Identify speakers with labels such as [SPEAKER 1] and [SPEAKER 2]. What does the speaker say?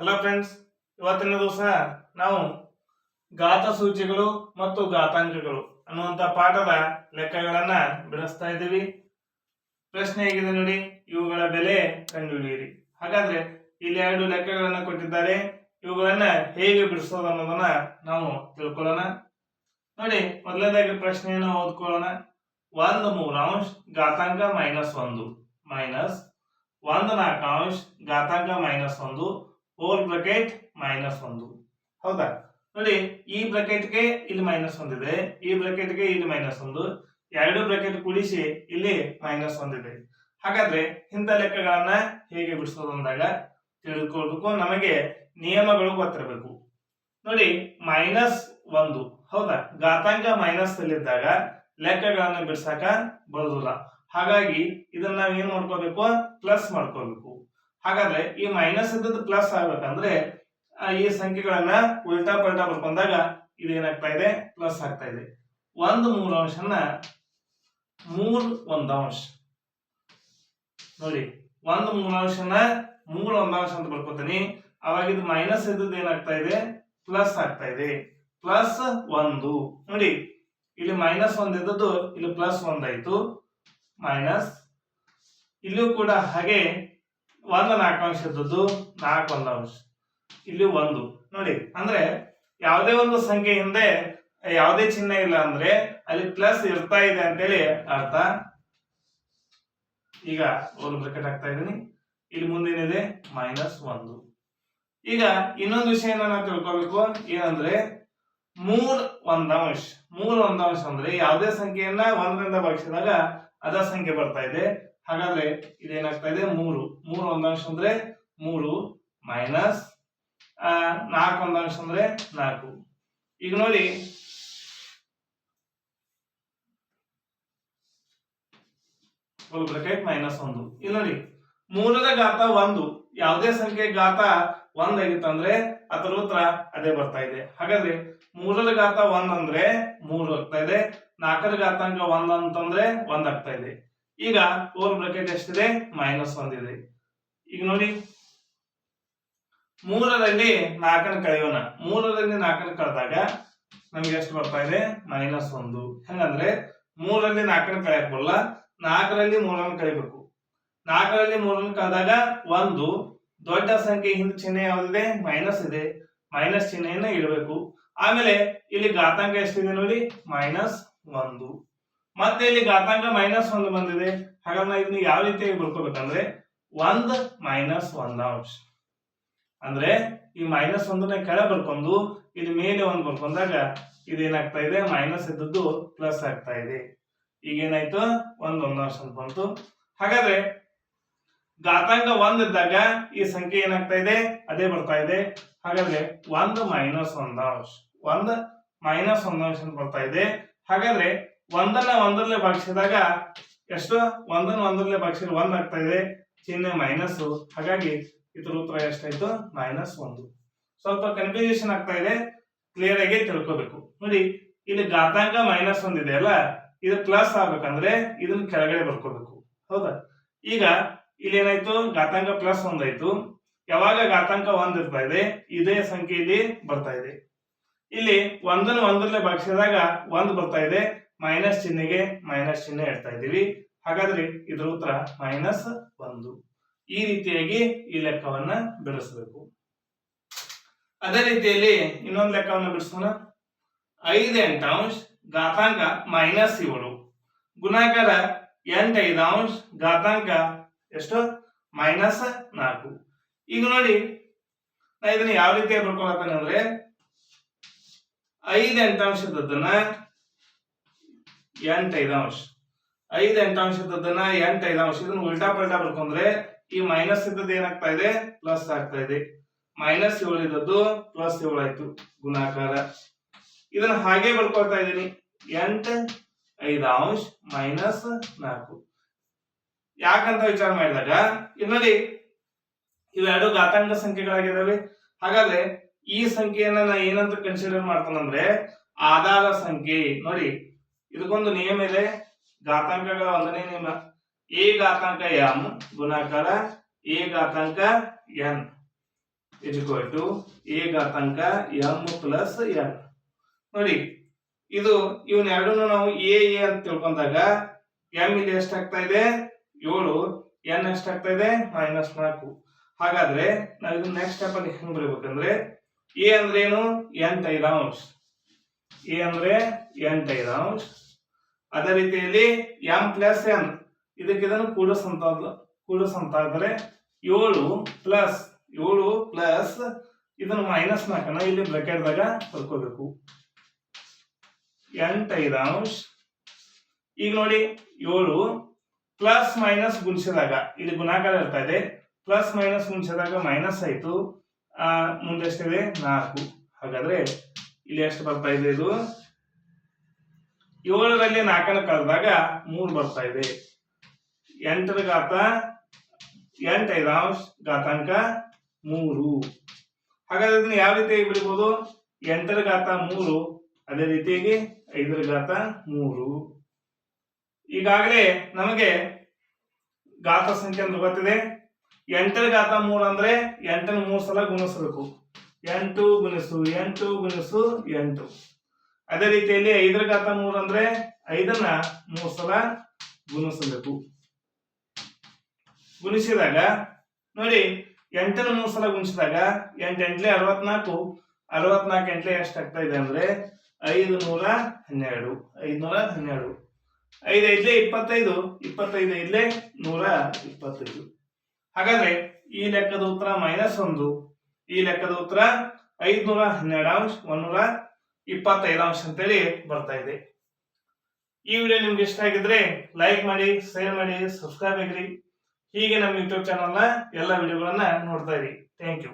[SPEAKER 1] Hello friends ಇವತ್ತಿನ ದಿವಸ ನಾವು ಘಾತ ಸೂಚಿಗಳು ಮತ್ತು ಘಾತಾಂಕಗಳು ಅನ್ನುವಂಥ ಪಾಠದ ಲೆಕ್ಕಗಳನ್ನ ಬಿಡಿಸ್ತಾ ಇದ್ದೀವಿ. ಪ್ರಶ್ನೆ ಹೇಗಿದೆ ನೋಡಿ, ಇವುಗಳ ಬೆಲೆ ಕಂಡುಹಿಡಿಯಿರಿ. ಹಾಗಾದ್ರೆ ಇಲ್ಲಿ ಎರಡು ಲೆಕ್ಕಗಳನ್ನ ಕೊಟ್ಟಿದ್ದಾರೆ. ಇವುಗಳನ್ನ ಹೇಗೆ ಬಿಡಿಸೋದು ಅನ್ನೋದನ್ನ ನಾವು ತಿಳ್ಕೊಳ್ಳೋಣ. ನೋಡಿ, ಮೊದಲನೇದಾಗಿ ಪ್ರಶ್ನೆಯನ್ನು ಓದ್ಕೊಳ್ಳೋಣ. ಒಂದು ಮೂರಾಂಶ ಘಾತಾಂಕ ಮೈನಸ್ ಒಂದು. ಮೈನಸ್ ಒಂದು ನಾಲ್ಕಾಂಶ ಘಾತಾಂಕ ಮೈನಸ್ ಒಂದು. ಹೋಲ್ ಬ್ರಕೆಟ್ ಮೈನಸ್ ಒಂದು. ಹೌದಾ? ನೋಡಿ, ಈ ಬ್ರಕೆಟ್ಗೆ ಇಲ್ಲಿ ಮೈನಸ್ ಒಂದಿದೆ ಈ ಬ್ರಕೆಟ್ಗೆ ಇಲ್ಲಿ ಮೈನಸ್ ಒಂದು. ಎರಡು ಬ್ರಕೆಟ್ ಕೂಡಿಸಿ ಇಲ್ಲಿ ಮೈನಸ್ ಒಂದಿದೆ ಹಾಗಾದ್ರೆ ಇಂಥ ಲೆಕ್ಕಗಳನ್ನ ಹೇಗೆ ಬಿಡಿಸೋದು ಅಂದಾಗ ತಿಳ್ಕೊಳ್ಬೇಕು. ನಮಗೆ ನಿಯಮಗಳು ಗೊತ್ತಿರಬೇಕು. ನೋಡಿ ಮೈನಸ್ ಒಂದು. ಹೌದಾ? ಘಾತಾಂಕ ಮೈನಸ್ ಅಲ್ಲಿದ್ದಾಗ ಲೆಕ್ಕಗಳನ್ನು ಬಿಡ್ಸಕ ಬರುದಿಲ್ಲ. ಹಾಗಾಗಿ ಇದನ್ನ ನಾವು ಏನ್ ಮಾಡ್ಕೋಬೇಕು? ಪ್ಲಸ್ ಮಾಡ್ಕೋಬೇಕು. ಹಾಗಾದ್ರೆ ಈ ಮೈನಸ್ ಇದ್ದದ್ದು ಪ್ಲಸ್ ಆಗ್ಬೇಕಂದ್ರೆ ಈ ಸಂಖ್ಯೆಗಳನ್ನ ಉಲ್ಟಾ ಪಲ್ಟಾ ಬರ್ಕೊಂಡಾಗ ಇದು ಏನಾಗ್ತಾ ಇದೆ? ಪ್ಲಸ್ ಆಗ್ತಾ ಇದೆ. ಒಂದು ಮೂರಾಂಶನ ಮೂರ್ ಒಂದಾಂಶ. ನೋಡಿ, ಒಂದು ಮೂರಂಶನ ಮೂರ್ ಒಂದಾಂಶ ಅಂತ ಬರ್ಕೋತೀನಿ. ಅವಾಗ ಇದು ಮೈನಸ್ ಇದ್ದದ್ದು ಏನಾಗ್ತಾ ಇದೆ? ಪ್ಲಸ್ ಆಗ್ತಾ ಇದೆ. ಪ್ಲಸ್ ಒಂದು. ನೋಡಿ, ಇಲ್ಲಿ ಮೈನಸ್ ಒಂದ್ ಇದ್ದದ್ದು, ಇಲ್ಲಿ ಪ್ಲಸ್ ಒಂದಾಯ್ತು. ಮೈನಸ್ ಇಲ್ಲೂ ಕೂಡ ಹಾಗೆ ಒಂದು ನಾಲ್ಕಾಂಶ ಇದ್ದದ್ದು ನಾಲ್ಕು ಒಂದು ಅಂಶ. ಇಲ್ಲಿ ಒಂದು. ನೋಡಿ, ಅಂದ್ರೆ ಯಾವುದೇ ಒಂದು ಸಂಖ್ಯೆ ಹಿಂದೆ ಯಾವುದೇ ಚಿಹ್ನೆ ಇಲ್ಲ ಅಂದ್ರೆ ಅಲ್ಲಿ ಪ್ಲಸ್ ಇರ್ತಾ ಇದೆ ಅಂತೇಳಿ ಅರ್ಥ. ಈಗ ಒಂದು ಬ್ರಕೆಟ್ ಹಾಕ್ತಾ ಇದ್ದೀನಿ. ಇಲ್ಲಿ ಮುಂದೇನಿದೆ? ಮೈನಸ್ ಒಂದು. ಈಗ ಇನ್ನೊಂದು ವಿಷಯ ನಾವು ತಿಳ್ಕೊಬೇಕು? ಏನಂದ್ರೆ ಮೂರ್ ಒಂದಾಂಶ. ಮೂರ್ ಒಂದಾಂಶ ಅಂದ್ರೆ ಯಾವುದೇ ಸಂಖ್ಯೆಯನ್ನ ಒಂದರಿಂದ ಭಾಗಿಸಿದಾಗ ಅದ ಸಂಖ್ಯೆ ಬರ್ತಾ ಇದೆ. ಹಾಗಾದ್ರೆ ಇದೇನಾಗ್ತಾ ಇದೆ ಮೂರು ಮೂರು ಒಂದಾಂಶ ಅಂದ್ರೆ ಮೂರು ಮೈನಸ್ ನಾಲ್ಕು ಒಂದಾಂಶ ಅಂದ್ರೆ ನಾಲ್ಕು. ಈಗ ನೋಡಿ. ಬ್ರಾಕೆಟ್ ಮೈನಸ್ ಒಂದು. ಇಲ್ಲಿ ನೋಡಿ. ಮೂರರ ಘಾತ ಒಂದು. ಯಾವುದೇ ಸಂಖ್ಯೆ ಘಾತ ಒಂದಾಗಿತ್ತಂದ್ರೆ ಅದರ ಉತ್ತರ ಅದೇ ಬರ್ತಾ ಇದೆ ಹಾಗಾದ್ರೆ ಮೂರರ ಘಾತ ಒಂದಂದ್ರೆ ಮೂರು ಆಗ್ತಾ ಇದೆ ನಾಲ್ಕರ ಘಾತಾಂಕ ಒಂದಂತಂದ್ರೆ ಅಂತಂದ್ರೆ ಒಂದ್ ಆಗ್ತಾ ಇದೆ ಈಗ ಓನ್ ಬ್ರಾಕೆಟ್ ಎಷ್ಟಿದೆ? ಮೈನಸ್ ಒಂದಿದೆ ಈಗ ನೋಡಿ. ಮೂರರಲ್ಲಿ ನಾಲ್ಕನ ಕಳೆಯೋಣ. ಮೂರರಲ್ಲಿ ನಾಲ್ಕನ ಕಳೆದಾಗ ನಮ್ಗೆ ಎಷ್ಟು ಬರ್ತಾ ಇದೆ? ಮೈನಸ್ ಒಂದು. ಹೆಂಗಂದ್ರೆ ಮೂರರಲ್ಲಿ ನಾಲ್ಕನ ಕಳೆಯಕ್ ಬರಲ್ಲ ನಾಲ್ಕರಲ್ಲಿ ಮೂರನ್ನು ಕಳಿಬೇಕು. ನಾಲ್ಕರಲ್ಲಿ ಮೂರನ್ನು ಕಳೆದಾಗ ಒಂದು. ದೊಡ್ಡ ಸಂಖ್ಯೆ ಹಿಂದೆ ಚಿಹ್ನೆ ಯಾವ್ದಿದೆ? ಮೈನಸ್ ಇದೆ. ಮೈನಸ್ ಚಿಹ್ನೆಯನ್ನ ಇಡಬೇಕು. ಆಮೇಲೆ ಇಲ್ಲಿ ಘಾತಾಂಕ ಎಷ್ಟಿದೆ ನೋಡಿ? ಮೈನಸ್ ಒಂದು. ಮತ್ತೆ ಇಲ್ಲಿ ಘಾತಾಂಕ ಮೈನಸ್ ಒಂದು ಬಂದಿದೆ. ಹಾಗಾದ್ರೆ ಇದನ್ನ ಯಾವ ರೀತಿಯಾಗಿ ಬರ್ಕೋಬೇಕಂದ್ರೆ ಒಂದ್ ಮೈನಸ್ ಒಂದಾಂಶ ಅಂದ್ರೆ ಈ ಮೈನಸ್ ಒಂದನ್ನ ಕೆಳ ಬರ್ಕೊಂಡು ಇಲ್ಲಿ ಮೇಲೆ ಒಂದು ಬರ್ಕೊಂಡಾಗ ಇದೇನಾಗ್ತಾ ಇದೆ? ಮೈನಸ್ ಇದ್ದದ್ದು ಪ್ಲಸ್ ಆಗ್ತಾ ಇದೆ. ಈಗ ಏನಾಯ್ತು ಒಂದ್ ಅಂಶ ಅಂತ ಬಂತು. ಹಾಗಾದ್ರೆ ಘಾತಾಂಕ ಒಂದ್ ಇದ್ದಾಗ ಈ ಸಂಖ್ಯೆ ಏನಾಗ್ತಾ ಇದೆ? ಅದೇ ಬರ್ತಾ ಇದೆ. ಹಾಗಾದ್ರೆ ಒಂದು ಮೈನಸ್ ಒಂದಾಂಶ ಒಂದ್ ಮೈನಸ್ ಒಂದಾಂಶ ಅಂತ ಬರ್ತಾ ಇದೆ. ಹಾಗಾದ್ರೆ ಒಂದನ್ನ ಒಂದರಲ್ಲೇ ಭಾಗಿಸಿದಾಗ ಎಷ್ಟು? ಒಂದನ್ನ ಒಂದರಲ್ಲೇ ಭಾಗಿಸಿದ್ರೆ ಒಂದ್ ಆಗ್ತಾ ಇದೆ. ಚಿಹ್ನೆ ಮೈನಸ್ ಹಾಗಾಗಿ ಇದ್ರ ಉತ್ತರ ಎಷ್ಟಾಯ್ತು? ಮೈನಸ್ ಒಂದು. ಸ್ವಲ್ಪ ಕನ್ಫ್ಯೂಷನ್ ಆಗ್ತಾ ಇದೆ. ಕ್ಲಿಯರ್ ಆಗಿ ತಿಳ್ಕೋಬೇಕು. ನೋಡಿ, ಇಲ್ಲಿ ಘಾತಾಂಕ ಮೈನಸ್ ಒಂದಿದೆ ಅಲ್ಲ? ಇದು ಪ್ಲಸ್ ಆಗ್ಬೇಕಂದ್ರೆ ಇದನ್ನ ಕೆಳಗಡೆ ಬರ್ಕೋಬೇಕು. ಹೌದಾ? ಈಗ ಇಲ್ಲಿ ಏನಾಯ್ತು? ಘಾತಾಂಕ ಪ್ಲಸ್ ಒಂದಾಯ್ತು ಯಾವಾಗ ಘಾತಾಂಕ ಒಂದ್ ಇರ್ತಾ ಇದೆ? ಇದೇ ಸಂಖ್ಯೆ ಇಲ್ಲಿ ಬರ್ತಾ ಇದೆ. ಇಲ್ಲಿ ಒಂದನ್ನು ಒಂದರಲ್ಲೇ ಭಾಗಿಸಿದಾಗ ಒಂದ್ ಬರ್ತಾ ಇದೆ. ಮೈನಸ್ ಚಿಹ್ನೆಗೆ ಮೈನಸ್ ಚಿಹ್ನೆ ಇಡ್ತಾ ಇದ್ದೀವಿ. ಹಾಗಾದ್ರೆ ಇದ್ರ ಉತ್ತರ ಮೈನಸ್ ಒಂದು. ಈ ರೀತಿಯಾಗಿ ಈ ಲೆಕ್ಕವನ್ನ ಬಿಡಿಸಬೇಕು. ಅದೇ ರೀತಿಯಲ್ಲಿ ಇನ್ನೊಂದು ಲೆಕ್ಕವನ್ನ ಬಿಡಿಸೋಣ. ಐದು ಎಂಟಾಂಶ ಘಾತಾಂಕ ಮೈನಸ್ ಏಳು. ಗುಣಾಕಾರ ಎಂಟೈದಾಂಶ ಘಾತಾಂಕ ಎಷ್ಟು? ಮೈನಸ್ ನಾಲ್ಕು. ಈಗ ನೋಡಿ, ನಾ ಇದನ್ನ ಯಾವ ರೀತಿಯಾಗಿ ಬರ್ಕೊಳತ್ತೇನೆ ಅಂದ್ರೆ ಐದು ಎಂಟಾಂಶದನ್ನ ಎಂಟು ಅಂಶ ಐದು ಎಂಟಾಂಶದನ್ನ ಎಂಟು ಐದಾಂಶ ಇದನ್ನ ಉಲ್ಟಾ ಪಲ್ಟಾ ಬರ್ಕೊಂಡ್ರೆ ಈ ಮೈನಸ್ ಇದ್ದದ್ದು ಏನಾಗ್ತಾ ಇದೆ? ಪ್ಲಸ್ ಆಗ್ತಾ ಇದೆ. ಮೈನಸ್ ಏಳು ಇದ್ದದ್ದು ಪ್ಲಸ್ ಏಳು ಆಯ್ತು. ಗುಣಾಕಾರ. ಇದನ್ನ ಹಾಗೆ ಬರ್ಕೊಳ್ತಾ ಇದ್ದೀನಿ. ಎಂಟು ಐದಾಂಶ ಮೈನಸ್ ನಾಲ್ಕು. ಯಾಕಂತ ವಿಚಾರ ಮಾಡಿದಾಗ ಇಲ್ಲಿ ನೋಡಿ ಇವೆರಡು ಘಾತಾಂಕ ಸಂಖ್ಯೆಗಳಾಗಿದ್ದಾವೆ ಹಾಗಾದ್ರೆ ಈ ಸಂಖ್ಯೆಯನ್ನ ನಾ ಏನಂತ ಕನ್ಸಿಡರ್ ಮಾಡ್ತಾನಂದ್ರೆ, ಆಧಾರ ಸಂಖ್ಯೆ. ನೋಡಿ ಇದಕ್ಕೊಂದು ನಿಯಮ ಇದೆ. ಘಾತಾಂಕಗಳ ಒಂದನೇ ನಿಯಮ. ಎ ಘಾತಾಂಕ ಎಂ ಗುಣಾಕಾರ ಎ ಘಾತಾಂಕ ಎನ್ ಇಸ್ ಟು ಎ ಘಾತಾಂಕ ಎಂ ಪ್ಲಸ್ ಎನ್. ನೋಡಿ, ಇದು ಇವನ್ ಎರಡನ್ನು ನಾವು ಎ ಎ ಅಂತ ತಿಳ್ಕೊಂಡಾಗ ಎಂ ಇಲ್ಲಿ ಎಷ್ಟಾಗ್ತಾ ಇದೆ? ಏಳು. ಎನ್ ಎಷ್ಟಾಗ್ತಾ ಇದೆ? ಮೈನಸ್ ನಾಲ್ಕು. ಹಾಗಾದ್ರೆ ನಾವು ಇದು ನೆಕ್ಸ್ಟ್ ಸ್ಟೆಪ್ ಅಲ್ಲಿ ಹೆಂಗ್ ಬರೀಬೇಕಂದ್ರೆ ಎ ಅಂದ್ರೆ ಏನು ಎಂಟ್ ಐದಾಂಶ ಎ ಅಂದ್ರೆ ರೌಂಡ್ ಅದೇ. ರೀತಿಯಲ್ಲಿ ಎಂ ಪ್ಲಸ್ ಎನ್ ಇದಕ್ಕೆ ಇದನ್ನು ಕೂಡಿಸಂತ ಕೂಡಿಸಂತ ಆದರೆ ಏಳು ಪ್ಲಸ್ ಏಳು ಪ್ಲಸ್ ಇದನ್ನು ಮೈನಸ್ ನಾಲ್ಕನ ಇಲ್ಲಿ ಬ್ರಾಕೆಟ್ದಾಗ ಬರ್ಕೋಬೇಕು. ಎನ್ ಟೈ ರೌಂಡ್ ಈಗ ನೋಡಿ, ಏಳು ಪ್ಲಸ್ ಮೈನಸ್ ಗುಣಿಸಿದಾಗ, ಇಲ್ಲಿ ಗುಣಾಕಾರ ಇರ್ತಾ ಇದೆ. ಪ್ಲಸ್ ಮೈನಸ್ ಗುಣಿಸಿದಾಗ ಮೈನಸ್ ಆಯ್ತು. ಮುಂದೆ ಎಷ್ಟಿದೆ? ನಾಲ್ಕು. ಹಾಗಾದ್ರೆ ಇಲ್ಲಿ ಎಷ್ಟು ಬರ್ತಾ ಇದೆ ಇದು? ಏಳರಲ್ಲಿ ನಾಲ್ಕನ್ನು ಕಳೆದಾಗ ಮೂರು ಬರ್ತಾ ಇದೆ. ಎಂಟರ ಘಾತ ಎಂಟು ಐದಾಂಶ ಘಾತಾಂಕ ಮೂರು. ಹಾಗಾದ್ರೆ ಇದನ್ನ ಯಾವ ರೀತಿಯಾಗಿ ಬರೀಬಹುದು ಎಂಟರ ಘಾತ ಮೂರು, ಅದೇ ರೀತಿಯಾಗಿ ಐದರ ಘಾತ ಮೂರು. ಈಗಾಗಲೇ ನಮಗೆ ಘಾತ ಸಂಖ್ಯೆ ಅಂತ ಗೊತ್ತಿದೆ. ಎಂಟರ ಘಾತ ಮೂರು ಅಂದ್ರೆ ಎಂಟನ್ನು ಮೂರು ಸಲ ಗುಣಿಸಬೇಕು. ಎಂಟು ಗುಣಿಸು ಎಂಟು ಗುಣಿಸು, ಎಂಟು. ಅದೇ ರೀತಿಯಲ್ಲಿ ಐದರ ಘಾತ ಮೂರು ಅಂದ್ರೆ ಐದನ್ನ ಮೂರು ಸಲ ಗುಣಿಸಬೇಕು. ಗುಣಿಸಿದಾಗ, ನೋಡಿ ಎಂಟನ ಮೂರು ಸಲ ಗುಣಿಸಿದಾಗ ಎಂಟು ಎಂಟ್ಲೆ ಅರವತ್ನಾಲ್ಕು ಅರವತ್ನಾಲ್ಕು ಎಂಟ್ಲೆ ಎಷ್ಟಾಗ್ತಾ ಇದೆ ಅಂದ್ರೆ ಐದು ನೂರ ಹನ್ನೆರಡು ಐದುನೂರ ಹನ್ನೆರಡು. ಐದು ಐದ್ಲೆ ಇಪ್ಪತ್ತೈದು ಇಪ್ಪತ್ತೈದು ಐದ್ಲೆ ನೂರ ಇಪ್ಪತ್ತೈದು. ಹಾಗಾದ್ರೆ ಈ ಲೆಕ್ಕದ ಉತ್ತರ ಮೈನಸ್ ಒಂದು. ಈ ಲೆಕ್ಕದ ಉತ್ತರ ಐದ್ನೂರ ಹನ್ನೆರಡು ಅಂಶ ಒಂದೂರ ಇಪ್ಪತ್ತೈದು ಅಂಶ ಅಂತೇಳಿ ಬರ್ತಾ ಇದೆ. ಈ ವಿಡಿಯೋ ನಿಮ್ಗೆ ಇಷ್ಟ ಆಗಿದ್ರೆ ಲೈಕ್ ಮಾಡಿ ಶೇರ್ ಮಾಡಿ ಸಬ್ಸ್ಕ್ರೈಬ್ ಆಗಿರಿ. ಹೀಗೆ ನಮ್ಮ ಯೂಟ್ಯೂಬ್ ಚಾನಲ್ನ ಎಲ್ಲ ವಿಡಿಯೋಗಳನ್ನ ನೋಡ್ತಾ ಇರಿ. Thank you